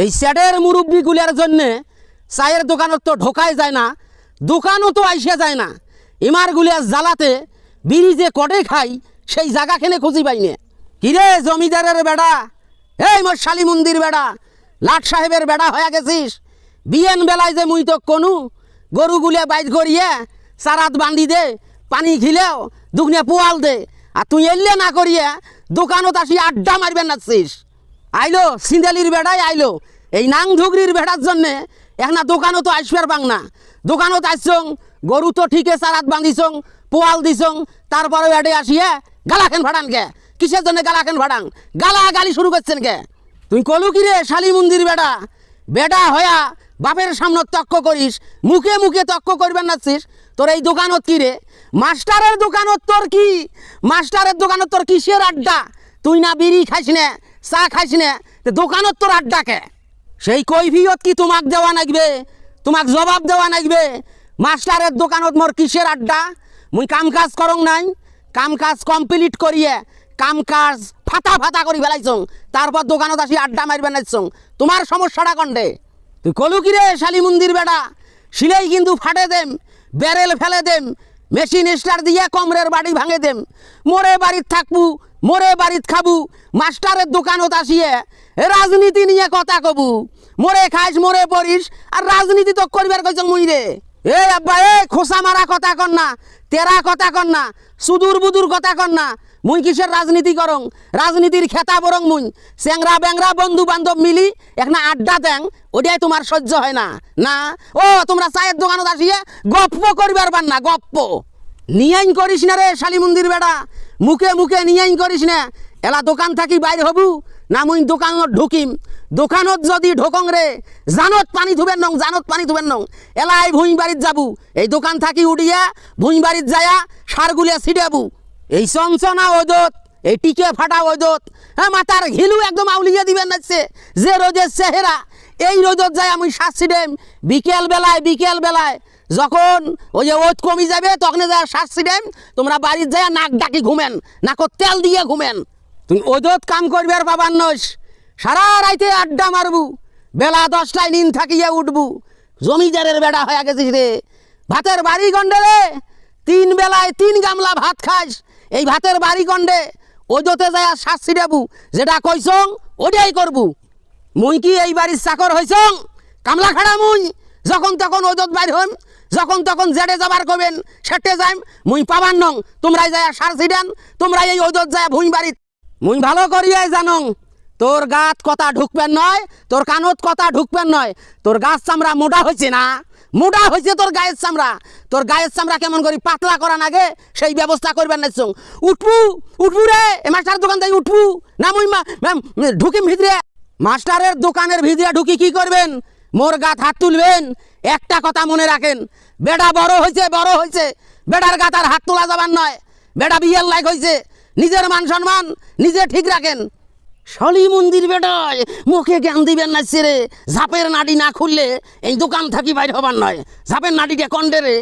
এই স্যাটের মুরব্বিগুলার জন্যে চায়ের দোকানত তো ঢোকাই যায় না, দোকানও তো আইসে যায় না। ইমারগুলিয়া জ্বালাতে বিড়ি যে কটে খাই, সেই জায়গা খেনে খুঁজি পাইনে কিরে জমিদারের বেড়া? এই মোর শালী মন্দির বেড়া, লাট সাহেবের বেড়া হয়ে গেছিস? বিয়েন বেলায় যে মুই তো কোনো গরুগুলিয়া বাইর করিয়ে চারাত বান্ধি দে, পানি খিলেও দুখনে পোয়াল দে, আর তুই এলে না করিয়ে দোকানত আসি আড্ডা মারবেন নাচ্ছিস। আইলো, সিন্দালির বেড়াই আইলো। এই নাং ধুগরির বেড়ার জন্যে এখন দোকানও তো আসবার পাং না দোকানত আসছং, গরু তো ঠিকে চারাত বান্ধিছং পোয়াল দিছং তারপরে এডে আসিয়ে গালাখেন ভাড়ান কে কিসের জন্য গালাখেন ভাড়ান? গালা গালি শুরু করছেন কে তুই কলু কি রে, শালি মন্দির বেড়া? বেটা হয়া বাপের সামনে তক্ক করিস, মুখে মুখে তক্ক করবেন নাচ্ছিস। তোর এই দোকানত কি রে? মাস্টারের দোকানত তোর কি? মাস্টারের দোকানত তোর কিসের আড্ডা? তুই না বিড়ি খাইস না। চা খাইস না তে দোকানত তোর আড্ডা কে? সেই কৈফিয়ত কি তোমাক দেওয়া নাগবে? তোমাক জবাব দেওয়া নাগবে? মাস্টারের দোকানত মোর কিসের আড্ডা? মুই কাম কাজ করং নাই। কাম কাজ কমপ্লিট করিয়ে কাম কাজ ফাটা ফাটা করি ফেলাইছং তারপর দোকানত আসি আড্ডা মারবে নাইছং। তোমার সমস্যাটা কন্ডে তুই কলু কি রে শালি মন্দির বেটা? সিলাই কিন্তু ফাটে দেম ব্যারেল ফেলে দেম মেশিন স্টার দিয়ে কমরের বাড়ি ভাঙে দেম। মোরে বাড়িত থাকবু মোরে বাড়িত খাবু, মাস্টারের দোকানত আসিয়ে রাজনীতি নিয়ে কথা কবু। মোরে খাইস, মোরে পড়িস, আর রাজনীতি তো করিবার কইছ মুই রে এ আব্বা, এ খোসা মারা কথা কর না, তেরা কথা কর না, সুদূর বুদুর কথা কর না, মুই কিসের রাজনীতি করং? রাজনীতির খেতা বরং মুই। চেংরা ব্যাংরা বন্ধু বান্ধব মিলি একটা আড্ডা দেং ওটাই তোমার সহ্য হয় না। না, ও, তোমরা চায়ের দোকানত আসিয়ে গপ্প করিবার পার না, গপ্প। নিয়াইন করিস না রে শালি মন্দির বেড়া। মুখে মুখে নিয়াইন করিস না। এলা দোকান থাকি বাইর হবু, না মুই দোকানত ঢুকিম। দোকানত যদি ঢোকং রে, জানত পানি ধুবেন নং, জানত পানি ধুবেন নং। এলাই ভুঁই বাড়িত যাবু। এই দোকান থাকি উঠিয়া, ভুঁই বাড়িত যায়া সারগুলিয়া ছিটাবু এই চঞ্চনা ওদত এই টিকে ফাটা ওদত হ্যাঁ মাতার ঘিলু একদম আউলিয়ে দিবেন নাচছে যে রোদের চেহারা এই রোদত যায় আমি শাস্তি দেম। বিকেল বেলায় বিকেল বেলায়। যখন ওই যে ওত কমি যাবে, তখন যা শাস্তি দেম তোমরা বাড়ির যায় নাক ডাকি ঘুমেন, নাকত তেল দিয়ে ঘুমেন। তুমি ওদত কাম করবে আর বাবার নস। সারা রাইতে আড্ডা মারবু, বেলা দশটায় নিন থাকিয়ে উঠবু। জমিদারের বেড়া হয়ে গেছিস রে। ভাতের বাড়ি গন্ডে রে। তিন বেলায় তিন গামলা ভাত খাস এই ভাতের বাড়ি গন্ডে ওজতে যায় শাস্তি দেবু যেটা কইসং ওটাই করবু। মুই কি এই বাড়ির চাকর হইছং কামলা খাড়া মুই। যখন তখন ওজত বাইর হইম যখন তখন জেডে যাবার কবেন সেটে যাইম মুই পাবার নং। তোমরাই যায় সার ছিডেন তোমরাই এই ওজত যায় ভুঁই বাড়িত মুই ভালো করিয়াই জানং। তোর গাত কথা ঢুকবেন নয় তোর কানত কথা ঢুকবেন নয়। তোর গাছ চামড়া মোটা হয়েছে না? মোটা হয়েছে তোর গায়ের চামড়া তোর গায়ের চামড়া কেমন করি পাতলা করা নাগে সেই ব্যবস্থা করবেন না চং উঠবু উঠবু রে মাস্টার দোকান থেকে উঠবু। না মুই ম্যাম, ঢুকিম ভিতরে মাস্টারের দোকানের ভিতরে ঢুকি কি করবেন মোর গাত হাত তুলবেন? একটা কথা মনে রাখেন। বেটা বড় হয়েছে বড় হয়েছে বেটার গাত আর হাত তোলা যাবার নয়। বেটা বিয়ের লাইক হয়েছে নিজের মান সম্মান নিজে ঠিক রাখেন। শলি মন্দির বেটায়, মুখে জ্ঞান দিবেন না ছেড়ে। ঝাপের নাডি না খুললে এই দোকান থাকি বাইর হবার নয়। ঝাপের নাডিটা কন্ডে রে